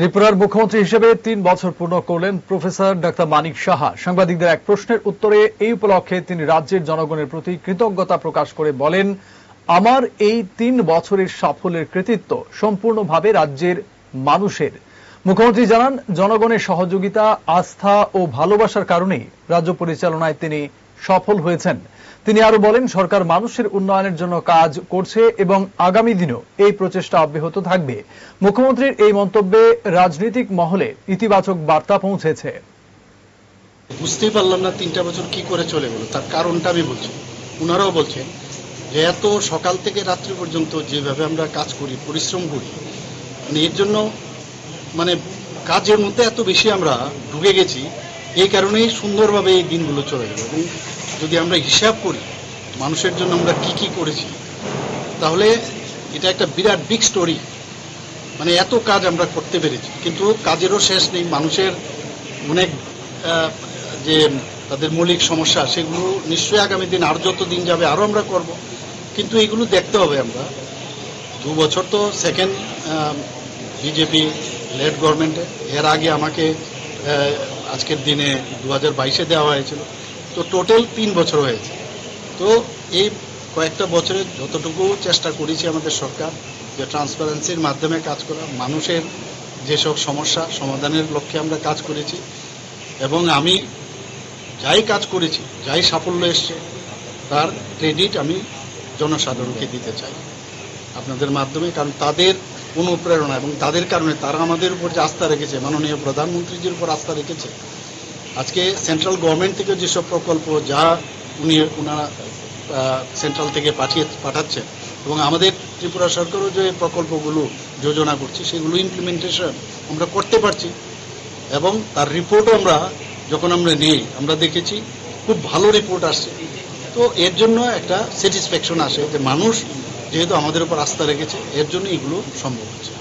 ত্রিপুরার মুখ্যমন্ত্রী হিসেবে তিন বছর পূর্ণ করলেন প্রফেসর ডাক্তার মানিক সাহা। সাংবাদিকদের এক প্রশ্নের উত্তরে এই উপলক্ষে তিনি রাজ্যের জনগণের প্রতি কৃতজ্ঞতা প্রকাশ করে বলেন, আমার এই তিন বছরের সাফল্যের কৃতিত্ব সম্পূর্ণভাবে রাজ্যের মানুষের। মুখ্যমন্ত্রী জানান, জনগণের সহযোগিতা, আস্থা ও ভালোবাসার কারণেই রাজ্য পরিচালনায় তিনি সফল হয়েছেন। তিনি আরও বলেন, সরকার মানুষের উন্নয়নের জন্য কাজ করছে এবং আগামী দিনেও এই প্রচেষ্টা অব্যাহত থাকবে। মুখ্যমন্ত্রীর এই মন্তব্যে রাজনৈতিক মহলে ইতিবাচক বার্তা পৌঁছেছে। বুঝতেই পারলাম না তিনটা বছর কি করে চলে গেল। তার কারণটা আমি বলছি। ওনারাও বলছেন যে এত সকাল থেকে রাত্রি পর্যন্ত যেভাবে আমরা কাজ করি, পরিশ্রম করি মানে এর জন্য মানে কাজের মধ্যে এত বেশি আমরা ঢুকে গেছি এই কারণেই সুন্দরভাবে এই দিনগুলো চলে গেল। এবং যদি আমরা হিসাব করি, মানুষের জন্য আমরা কি কি করেছি, তাহলে এটা একটা বিরাট বিগ স্টোরি মানে এত কাজ আমরা করতে পেরেছি, কিন্তু কাজেরও শেষ নেই। মানুষের অনেক যে তাদের মৌলিক সমস্যা, সেগুলো নিশ্চয়ই আগামী দিন আর যত দিন যাবে আরও আমরা করব। কিন্তু এগুলো দেখতে হবে আমরা। দু বছর তো সেকেন্ড বিজেপি লেড গভর্নমেন্টে এর আগে আমাকে আজকের দিনে দু হাজার বাইশে দেওয়া হয়েছিল। তো টোটাল তিন বছর হয়েছে। তো এই কয়েকটা বছরে যতটুকু চেষ্টা করেছি আমাদের সরকার যে ট্রান্সপারেন্সির মাধ্যমে কাজ করা, মানুষের যেসব সমস্যা, সমাধানের লক্ষ্যে আমরা কাজ করেছি এবং আমি যাই কাজ করেছি, যাই সাফল্য এসছে, তার ক্রেডিট আমি জনসাধারণকে দিতে চাই। আপনাদের মাধ্যমে, কারণ তাদের অনুপ্রেরণা এবং তাদের কারণে তারা আমাদের উপর যে আস্থা রেখেছে, মাননীয় প্রধানমন্ত্রীজির উপর আস্থা রেখেছে। আজকে সেন্ট্রাল গভর্নমেন্ট থেকে যেসব প্রকল্প যা উনি ওনারা সেন্ট্রাল থেকে পাঠিয়ে পাঠাচ্ছে এবং আমাদের ত্রিপুরা সরকারও যে প্রকল্পগুলো যোজনা করছে, সেগুলো ইমপ্লিমেন্টেশন আমরা করতে পারছি এবং তার রিপোর্টও আমরা যখন আমরা নেই, আমরা দেখেছি খুব ভালো রিপোর্ট আসছে। তো এর জন্য একটা স্যাটিসফ্যাকশন আসে যে মানুষ যেহেতু আমাদের উপর আস্থা রেখেছে এর জন্য এগুলো সম্ভব হচ্ছে।